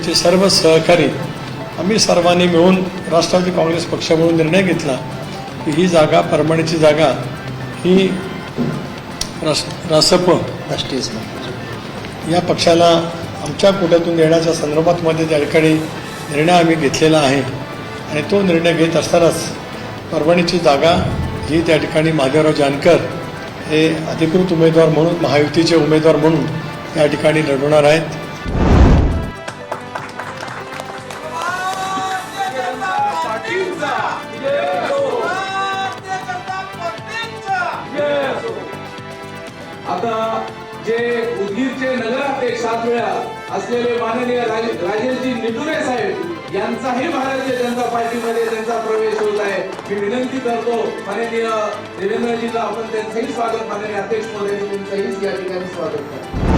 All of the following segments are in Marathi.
त्यांचे सर्व सहकारी आम्ही सर्वांनी मिळून राष्ट्रवादी काँग्रेस पक्ष म्हणून निर्णय घेतला. की ही जागा परभणीची जागा ही रास रासप राष्ट्रीय या पक्षाला आमच्या कोट्यातून देण्याच्या संदर्भातमध्ये त्या ठिकाणी निर्णय आम्ही घेतलेला आहे आणि तो निर्णय घेत असतानाच परभणीची जागा ही त्या ठिकाणी महादेवराव जानकर हे अधिकृत उमेदवार म्हणून महायुतीचे उमेदवार म्हणून त्या ठिकाणी लढवणार आहेत. आता जे उदगीरचे नगराध्यक्ष सात वेळा असलेले माननीय राजेशजी निटुरे साहेब यांचाही भारतीय जनता पार्टीमध्ये त्यांचा प्रवेश होत आहे. मी विनंती करतो माननीय देवेंद्रजीला आपण त्यांचंही स्वागत माननीय अध्यक्ष महोदयांनी तुमचंही या ठिकाणी स्वागत करतो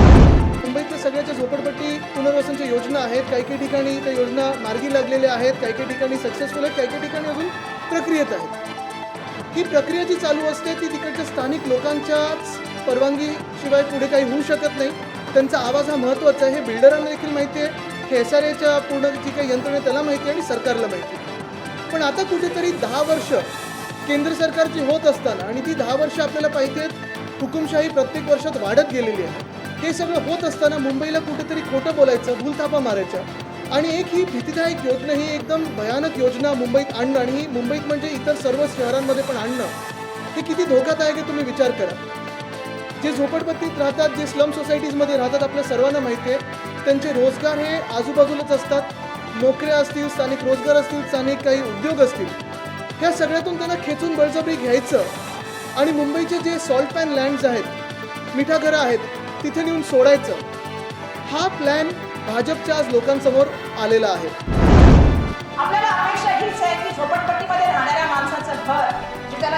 मुंबईतल्या सगळ्याच्या झोपडपट्टी पुनर्वसनच्या योजना आहेत. काही काही ठिकाणी त्या योजना मार्गी लागलेल्या आहेत. काही काही ठिकाणी सक्सेसफुल आहेत. काही काही ठिकाणी अजून प्रक्रियेत आहेत. ही प्रक्रिया जी चालू असते ती तिकडच्या स्थानिक लोकांच्याच परवानगीशिवाय पुढे काही होऊ शकत नाही. त्यांचा आवाज हा महत्त्वाचा आहे. हे बिल्डरांना देखील माहिती आहे. हे एस आर एच्या पूर्ण जी काही यंत्रणा त्याला माहिती आहे आणि सरकारला माहिती आहे. पण आता कुठेतरी दहा वर्ष केंद्र सरकारची होत असताना आणि ती दहा वर्ष आपल्याला पाहिजे आहेत हुकुमशाही प्रत्येक वर्षात वाढत गेलेली आहे. हे सगळं होत असताना मुंबईला कुठेतरी खोटं बोलायचं भूलथापा मारायच्या आणि एक ही भीतीदायक योजना ही एकदम भयानक योजना मुंबईत आणणं आणि ही मुंबईत म्हणजे इतर सर्व शहरांमध्ये पण आणणं हे किती धोकादायक आहे तुम्ही विचार करा. जे झोपडपट्टीत राहतात जे स्लम सोसायटीजमध्ये राहतात आपल्या सर्वांना माहिती आहे त्यांचे रोजगार हे आजूबाजूलाच असतात. नोकऱ्या असतील स्थानिक रोजगार असतील स्थानिक काही उद्योग असतील. ह्या सगळ्यातून त्यांना खेचून बळजबरी घ्यायचं. आणि मुंबईचे जे सॉल्ट पॅन लँड्स आहेत मिठाघरं आहेत तिथे नेऊन सोडायचं. हा प्लॅन भाजपच्या आज लोकांसमोर आलेला आहे. आपल्याला अपेक्षा हीच आहे की झोपडपट्टीमध्ये राहणाऱ्या माणसाचं घर जे त्याला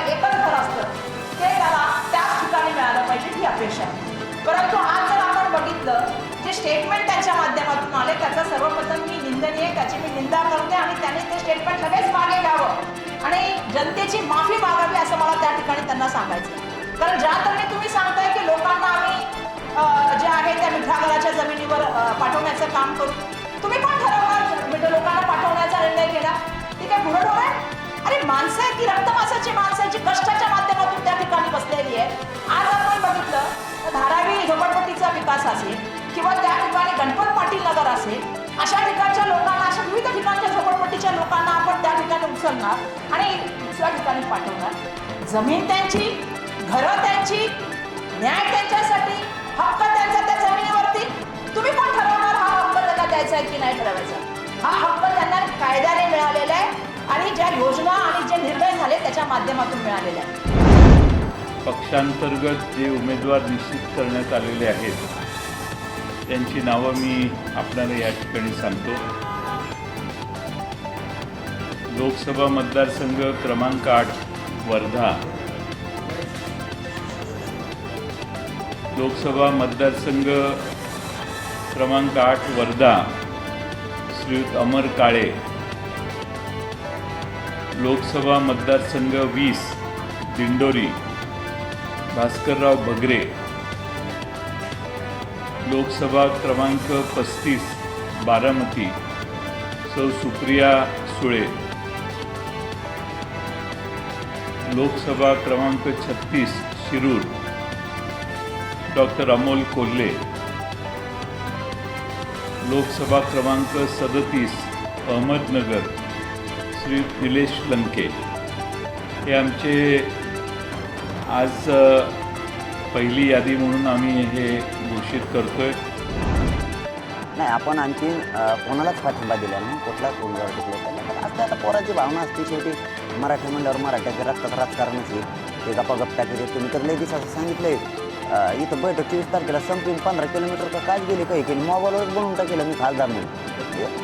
सांगितलं जे स्टेटमेंट त्यांच्या माध्यमातून आले त्याचा सर्वप्रथम मी निंदनीय त्याची मी निंदा करते आणि त्यांनी ते स्टेटमेंट लगेच मागे घ्यावं. आणि जनतेची माफी मागावी असं मला त्या ठिकाणी त्यांना सांगायचं. कारण ज्या तऱ्हेने तुम्ही सांगताय की लोकांना आम्ही जे आहे त्या मिठागराच्या जमिनीवर पाठवण्याचं काम करू. तुम्ही पण ठरवणार म्हणजे लोकांना पाठवण्याचा निर्णय केला ती काय घुरड होणार अरे माणसं आहेत ती रक्तमासाची माणसं आहे जी कष्टाच्या माध्यमातून त्या ठिकाणी बसलेली आहे आज आपण बघितलं धारावी झोपडपट्टीचा विकास असेल किंवा त्या ठिकाणी गणपत पाटील नगर असेल अशा ठिकाणच्या लोकांना अशा विविध ठिकाणच्या झोपडपट्टीच्या लोकांना आपण त्या ठिकाणी उचलणार आणि दुसऱ्या ठिकाणी पाठवणार. जमीन त्यांची घरं त्यांची न्याय त्यांच्यासाठी हक्क त्यांचा त्या जमिनीवरती. तुम्ही पण ठरवणार हा हक्क त्यांना द्यायचा आहे की नाही ठरवायचा? हा हक्क त्यांना कायद्याने मिळालेला आहे आणि ज्या योजना आणि जे निर्णय झाले त्याच्या माध्यमातून मिळालेला आहे. पक्षांतर्गत जे उमेदवार निश्चित करण्यात आलेले आहेत त्यांची नावं मी आपल्याला या ठिकाणी सांगतो. लोकसभा मतदारसंघ क्रमांक आठ वर्धा. लोकसभा मतदारसंघ क्रमांक आठ वर्धा. श्रीयुत अमर काळे. लोकसभा मतदारसंघ वीस दिंडोरी. भास्करराव बगरे. लोकसभा क्रमांक पस्तीस बारामती. सौ सुप्रिया सुळे. लोकसभा क्रमांक छत्तीस शिरूर. डॉक्टर अमोल कोल्हे. लोकसभा क्रमांक सदतीस अहमदनगर. श्री निलेश लंके. हे आमचे आज पहिली यादी म्हणून आम्ही हे घोषित करतोय. नाही आपण आणखी कोणालाच पाठिंबा दिला नाही. कुठलाच उमेदवार टिकले त्याला. असते आता पोराची भावना असते शेवटी. मराठी म्हणल्यावर मराठ्याच्या रक्तात राजकारणच आहे. ते गप्पा गप्पा केले तुम्ही तर लगेच असं सांगितलंय. आहे इथं बैठक चोवीस तारखेला संपीन पंधरा किलोमीटर का काय गेले काही केली मोबाईलवर बनवून टाकेलं मी खासदार म्हणून.